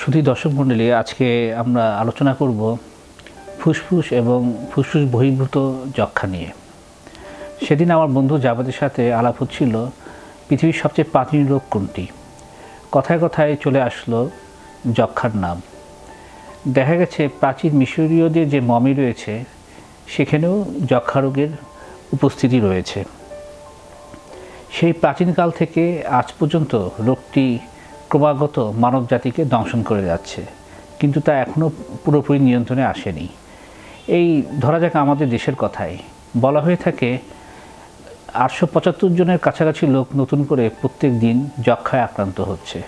শুধু দর্শক মণ্ডলী, আজকে আমরা আলোচনা করব ফুসফুস এবং ফুসফুস বহির্ভূত যক্ষা নিয়ে। সেদিন আমার বন্ধু জাবাদের সাথে আলাপ হচ্ছিল পৃথিবীর সবচেয়ে প্রাচীন রোগ কোনটি? কথায় কথায় চলে আসলো যক্ষার নাম। দেখা গেছে প্রাচীন মিশরীয়দের যে মমি রয়েছে, সেখানেও যক্ষা রোগের উপস্থিতি রয়েছে। সেই প্রাচীনকাল থেকে আজ পর্যন্ত রোগটি ক্রমাগত মানব জাতিকে দংশন করে যাচ্ছে, কিন্তু তা এখনও পুরোপুরি নিয়ন্ত্রণে আসেনি। এই ধরা যাক আমাদের দেশের কথাই বলা হয়ে থাকে আটশো পঁচাত্তর জনের কাছাকাছি লোক নতুন করে প্রত্যেক দিন যক্ষায় আক্রান্ত হচ্ছে।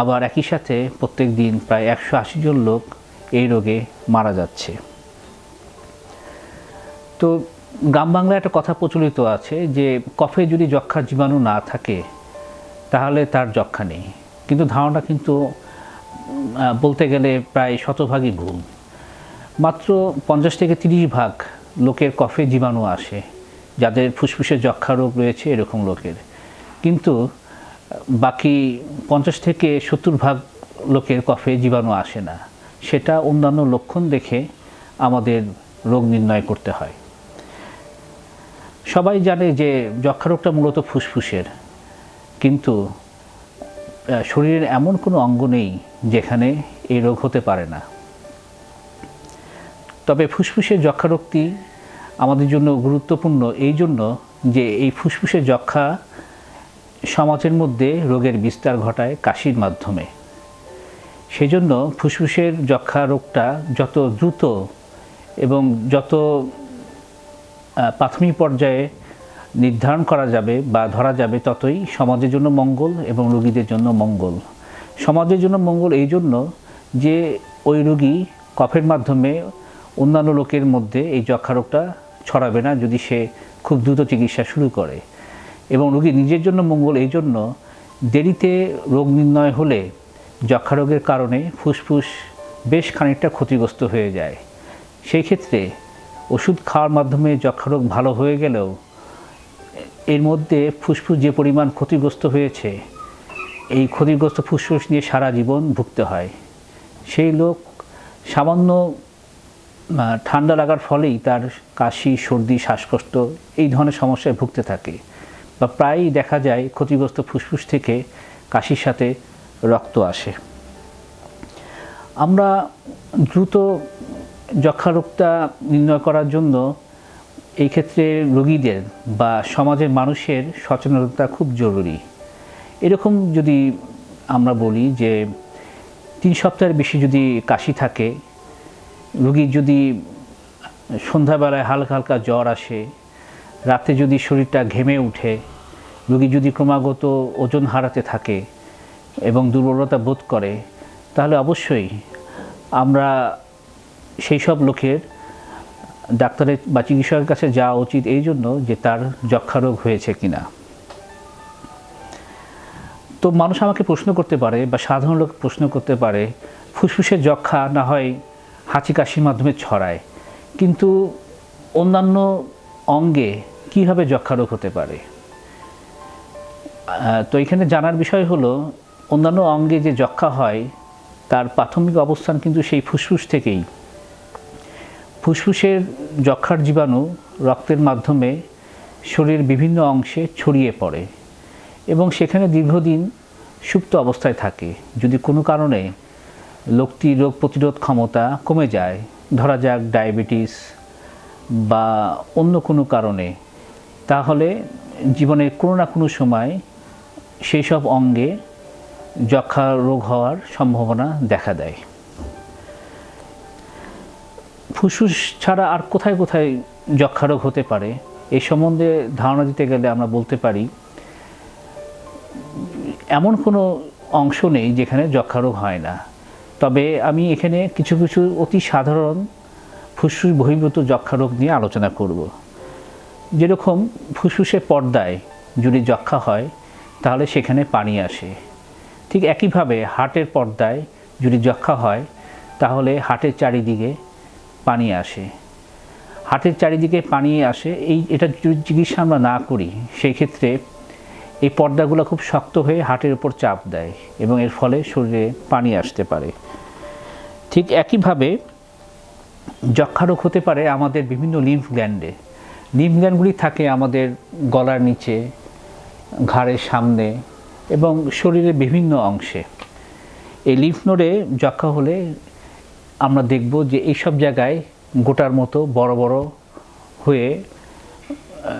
আবার একই সাথে প্রত্যেক দিন প্রায় একশো আশি জন লোক এই রোগে মারা যাচ্ছে। তো গ্রাম বাংলায় একটা কথা প্রচলিত আছে যে, কফে যদি যক্ষার জীবাণু না থাকে, তাহলে তার যক্ষা নেই। কিন্তু ধারণা কিন্তু বলতে গেলে প্রায় শতভাগই ভুল। মাত্র পঞ্চাশ থেকে তিরিশ ভাগ লোকের কফে জীবাণু আসে, যাদের ফুসফুসের যক্ষা রোগ রয়েছে এরকম লোকের। কিন্তু বাকি পঞ্চাশ থেকে সত্তর ভাগ লোকের কফে জীবাণু আসে না। সেটা অন্যান্য লক্ষণ দেখে আমাদের রোগ নির্ণয় করতে হয়। সবাই জানে যে যক্ষা রোগটা মূলত ফুসফুসের। কিন্তু শরীরের এমন কোনো অঙ্গ নেই যেখানে এই রোগ হতে পারে না। তবে ফুসফুসের যক্ষা রোগটি আমাদের জন্য গুরুত্বপূর্ণ এই জন্য যে এই ফুসফুসের যক্ষা সমাজের মধ্যে রোগের বিস্তার ঘটায় কাশির মাধ্যমে। সেজন্য ফুসফুসের যক্ষা রোগটা যত দ্রুত এবং যত প্রাথমিক পর্যায়ে নির্ধারণ করা যাবে বা ধরা যাবে ততই সমাজের জন্য মঙ্গল এবং রোগীদের জন্য মঙ্গল। সমাজের জন্য মঙ্গল এই জন্য যে ওই রোগী কফের মাধ্যমে অন্যান্য লোকের মধ্যে এই যক্ষা রোগটা ছড়াবে না যদি সে খুব দ্রুত চিকিৎসা শুরু করে। এবং রোগী নিজের জন্য মঙ্গল এই জন্য দেরিতে রোগ নির্ণয় হলে যক্ষা রোগের কারণে ফুসফুস বেশ খানিকটা ক্ষতিগ্রস্ত হয়ে যায়। সেই ক্ষেত্রে ওষুধ খাওয়ার মাধ্যমে যক্ষা রোগ ভালো হয়ে গেলেও এর মধ্যে ফুসফুস যে পরিমাণ ক্ষতিগ্রস্ত হয়েছে, এই ক্ষতিগ্রস্ত ফুসফুস নিয়ে সারা জীবন ভুগতে হয়। সেই লোক সামান্য ঠান্ডা লাগার ফলেই তার কাশি, সর্দি, শ্বাসকষ্ট এই ধরনের সমস্যায় ভুগতে থাকে বা প্রায়ই দেখা যায় ক্ষতিগ্রস্ত ফুসফুস থেকে কাশির সাথে রক্ত আসে। আমরা দ্রুত যক্ষা রোগটা নির্ণয় করার জন্য এই ক্ষেত্রে রোগীদের বা সমাজের মানুষের সচেতনতা খুব জরুরি। এরকম যদি আমরা বলি যে, তিন সপ্তাহের বেশি যদি কাশি থাকে রোগীর যদি সন্ধ্যাবেলায় হালকা হালকা জ্বর আসে, রাতে যদি শরীরটা ঘেমে উঠে, রোগী যদি ক্রমাগত ওজন হারাতে থাকে এবং দুর্বলতা বোধ করে, তাহলে অবশ্যই আমরা সেই সব লোকের ডাক্তারের বা চিকিৎসকের কাছে যাওয়া উচিত এই জন্য যে তার যক্ষা রোগ হয়েছে কিনা। তো মানুষ আমাকে প্রশ্ন করতে পারে বা সাধারণ লোক প্রশ্ন করতে পারে, ফুসফুসের যক্ষা না হয় হাঁচি কাশির মাধ্যমে ছড়ায়। কিন্তু অন্যান্য অঙ্গে কীভাবে যক্ষা রোগ হতে পারে? তো এখানে জানার বিষয় হলো, অন্যান্য অঙ্গে যে যক্ষা হয়, তার প্রাথমিক অবস্থান কিন্তু সেই ফুসফুস থেকেই। ফুসফুসের যক্ষার জীবাণু রক্তের মাধ্যমে শরীরের বিভিন্ন অংশে ছড়িয়ে পড়ে এবং সেখানে দীর্ঘদিন সুপ্ত অবস্থায় থাকে। যদি কোনো কারণে লোকটি রোগ প্রতিরোধ ক্ষমতা কমে যায়, ধরা যাক ডায়াবেটিস বা অন্য কোনো কারণে, তাহলে জীবনে কোনো না কোনো সময় সেই সব অঙ্গে যক্ষা রোগ হওয়ার সম্ভাবনা দেখা দেয়। ফুসফুস ছাড়া আর কোথায় কোথায় যক্ষা রোগ হতে পারে এই সম্বন্ধে ধারণা দিতে গেলে আমরা বলতে পারি, এমন কোনো অংশ নেই যেখানে যক্ষা রোগ হয় না। তবে আমি এখানে কিছু কিছু অতি সাধারণ ফুসফুস বহির্ভূত যক্ষা রোগ নিয়ে আলোচনা করব। যেরকম ফুসফুসের পর্দায় যদি যক্ষা হয়, তাহলে সেখানে পানি আসে। ঠিক একইভাবে হার্টের পর্দায় যদি যক্ষা হয়, তাহলে হার্টের চারিদিকে পানি আসে। হাটের চারিদিকে পানি আসে। এই, এটা চিকিৎসা আমরা না করি সেই ক্ষেত্রে এই পর্দাগুলো খুব শক্ত হয়ে হাটের উপর চাপ দেয় এবং এর ফলে শরীরে পানি আসতে পারে। ঠিক একইভাবে যক্ষারোগ হতে পারে আমাদের বিভিন্ন লিম্ফ গ্ল্যান্ডে। লিম্ফ গ্ল্যান্ডগুলি থাকে আমাদের গলার নিচে, ঘাড়ের সামনে এবং শরীরের বিভিন্ন অংশে। এই লিম্ফ নোডে যক্ষা হলে আমরা দেখব যে এইসব জায়গায় গোটার মতো বড় বড় হয়ে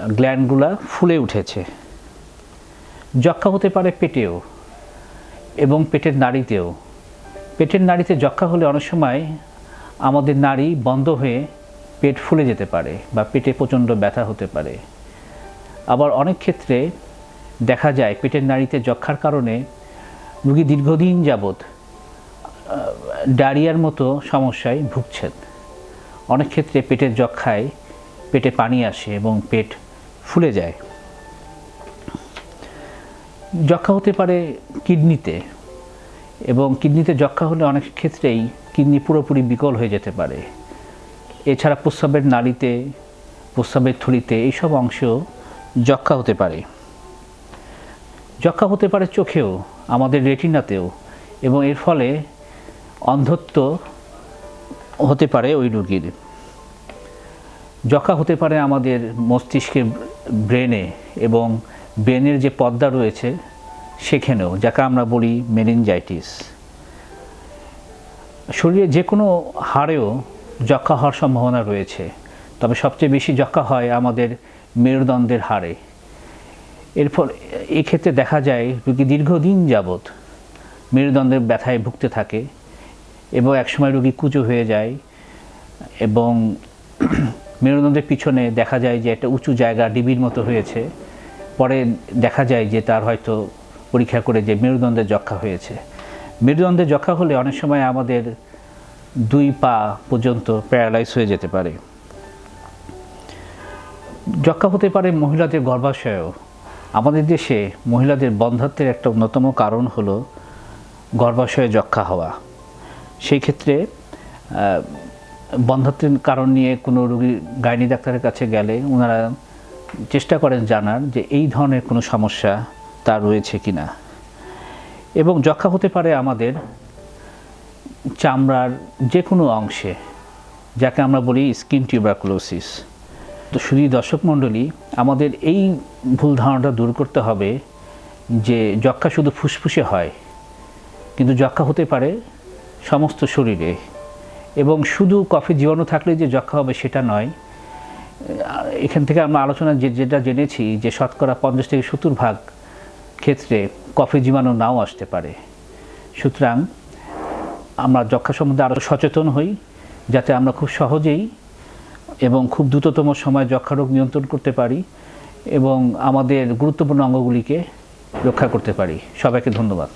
গ্ল্যান্ডগুলা ফুলে উঠেছে। যক্ষা হতে পারে পেটেও এবং পেটের নাড়িতেও। পেটের নাড়িতে যক্ষা হলে অনেক সময় আমাদের নাড়ি বন্ধ হয়ে পেট ফুলে যেতে পারে বা পেটে প্রচণ্ড ব্যথা হতে পারে। আবার অনেক ক্ষেত্রে দেখা যায় পেটের নাড়িতে যক্ষার কারণে রুগী দীর্ঘদিন যাবৎ ডায়রিয়ার মতো সমস্যায় ভুগছেন। অনেক ক্ষেত্রে পেটের যক্ষায় পেটে পানি আসে এবং পেট ফুলে যায়। যক্ষা হতে পারে কিডনিতে এবং কিডনিতে যক্ষা হলে অনেক ক্ষেত্রেই কিডনি পুরোপুরি বিকল হয়ে যেতে পারে। এছাড়া প্রস্রাবের নালীতে, প্রস্রাবের থলিতে এইসব অংশ যক্ষা হতে পারে। যক্ষা হতে পারে চোখেও, আমাদের রেটিনাতেও এবং এর ফলে অন্ধত্ব হতে পারে ওই রুগীর। যক্ষা হতে পারে আমাদের মস্তিষ্কের ব্রেনে এবং ব্রেনের যে পদ্মা রয়েছে সেখানেও, যাকে আমরা বলি মেনিনজাইটিস। শরীরে যে কোনো হাড়েও যক্ষা হওয়ার সম্ভাবনা রয়েছে, তবে সবচেয়ে বেশি যক্ষা হয় আমাদের মেরুদণ্ডের হাড়ে। এর এক্ষেত্রে দেখা যায় রোগী দীর্ঘদিন যাবৎ মেরুদণ্ডের ব্যথায় ভুগতে থাকে এবং একসময় রোগী কুচো হয়ে যায় এবং মেরুদণ্ডের পিছনে দেখা যায় যে একটা উঁচু জায়গা ডিবির মতো হয়েছে। পরে দেখা যায় যে তার হয়তো পরীক্ষা করে যে মেরুদণ্ডের যক্ষা হয়েছে। মেরুদণ্ডের যক্ষা হলে অনেক সময় আমাদের দুই পা পর্যন্ত প্যারালাইজ হয়ে যেতে পারে। যক্ষা হতে পারে মহিলাদের গর্ভাশয়ও। আমাদের দেশে মহিলাদের বন্ধাত্বের একটা অন্যতম কারণ হলো গর্ভাশয়ে যক্ষা হওয়া। সেই ক্ষেত্রে বন্ধাত্বের কারণ নিয়ে কোনো রোগী গাইনি ডাক্তারের কাছে গেলে ওনারা চেষ্টা করেন জানার যে এই ধরনের কোনো সমস্যা তার রয়েছে কি না এবং যক্ষা হতে পারে আমাদের চামড়ার যে কোনো অংশে, যাকে আমরা বলি স্কিন টিউবারকুলোসিস। তো শুধু দর্শক মণ্ডলী, আমাদের এই ভুল ধারণাটা দূর করতে হবে যে যক্ষা শুধু ফুসফুসে হয়, কিন্তু যক্ষা হতে পারে সমস্ত শরীরে। এবং শুধু কফি জীবাণু থাকলে যে যক্ষা হবে সেটা নয়। এখান থেকে আমরা আলোচনা যে যেটা জেনেছি যে শতকরা পঞ্চাশ থেকে সত্তর ভাগ ক্ষেত্রে কফি জীবাণু নাও আসতে পারে। সুতরাং আমরা যক্ষা সম্বন্ধে আরও সচেতন হই, যাতে আমরা খুব সহজেই এবং খুব দ্রুততম সময় যক্ষা রোগ নিয়ন্ত্রণ করতে পারি এবং আমাদের গুরুত্বপূর্ণ অঙ্গগুলিকে রক্ষা করতে পারি। সবাইকে ধন্যবাদ।